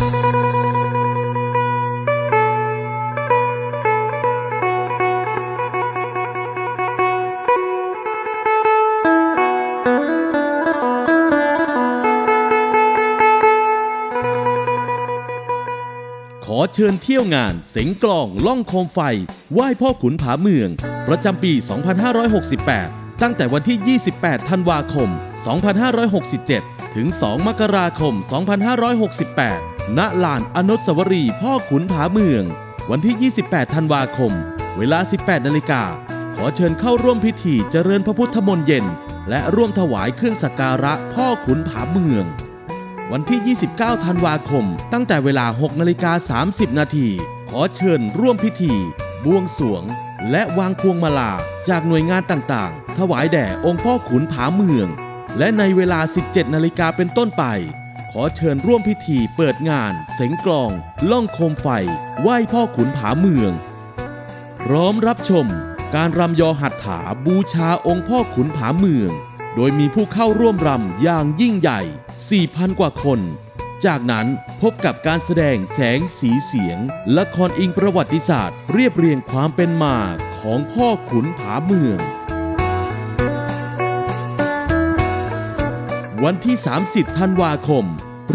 ขอเชิญเที่ยวงานเสงกลองล่องโคมไฟ ไหว้พ่อขุนผาเมือง ประจำปี 2568 ตั้งแต่วันที่ 28 ธันวาคม 2567 ถึง 2 มกราคม 2568 ณลานอนุสาวรีย์พ่อขุนผาเมือง วันที่ 28 ธันวาคม เวลา 18 นาฬิกา ขอเชิญเข้าร่วมพิธีเจริญพระพุทธมนต์เย็น และร่วมถวายเครื่องสักการะพ่อขุนผาเมือง วันที่ 29 ธันวาคม ตั้งแต่เวลา 6 นาฬิกา 30 นาทีขอเชิญร่วมพิธี บวงสวง และวางพวงมาลาจากหน่วยงานต่างๆ ถวายแด่องค์พ่อขุนผาเมือง และในเวลา 17 นาฬิกาเป็นต้นไป อเชิญร่วมพิธีเปิดงาน เสงกลอง ล่องโคมไฟ ไหว้พ่อขุนผาเมือง พร้อมรับชม การรำยอหัตถาบูชาองค์พ่อขุนผาเมือง โดยมีผู้เข้าร่วมรำอย่างยิ่งใหญ่ 4,000 กว่าคน จากนั้นพบกับการแสดงแสงสีเสียง ละครอิงประวัติศาสตร์ เรียบเรียงความเป็นมาของพ่อขุนผาเมืองวันที่ 30 ธันวาคม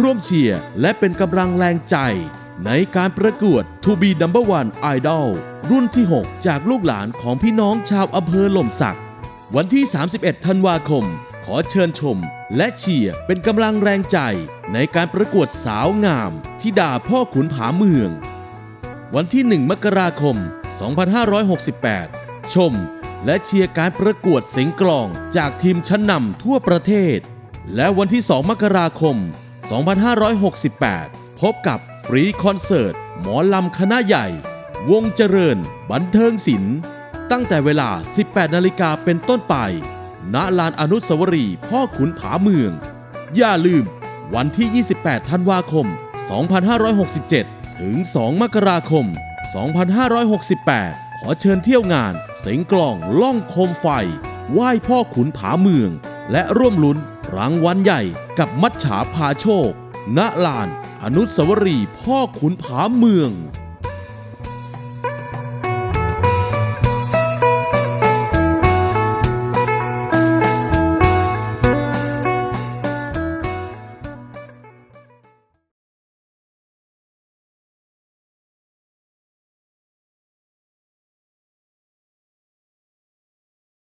ร่วมเชียร์และเป็นกำลังแรงใจ ในการประกวด To be Number One Idol รุ่นที่ 6 จากลูกหลานของพี่น้องชาวอำเภอหล่มสัก วันที่ 31 ธันวาคม ขอเชิญชม และเชียร์เป็นกำลังแรงใจ ในการประกวดสาวงามที่ด่าพ่อขุนผาเมือง วันที่ 1 มกราคม 2568 ชมและเชียร์การประกวดเสียงกลองจากทีมชั้นนำทั่วประเทศ และวันที่ 2 มกราคม 2568 พบกับฟรีคอนเสิร์ต หมอลำคณะใหญ่ วงเจริญ บันเทิงศิลป์ ตั้งแต่เวลา 18 นาฬิกาเป็นต้นไป ณ ลานอนุสาวรีย์พ่อขุนผาเมือง อย่าลืม วันที่ 28 ธันวาคม 2567 ถึง 2 มกราคม 2568 ขอเชิญเที่ยวงาน เสงกลองล่องโคมไฟ ไหว้พ่อขุนผาเมือง และร่วมลุ้นรางวัลใหญ่กับมัชฉาพาโชค ณลาน อนุสาวรีย์พ่อขุนผาเมือง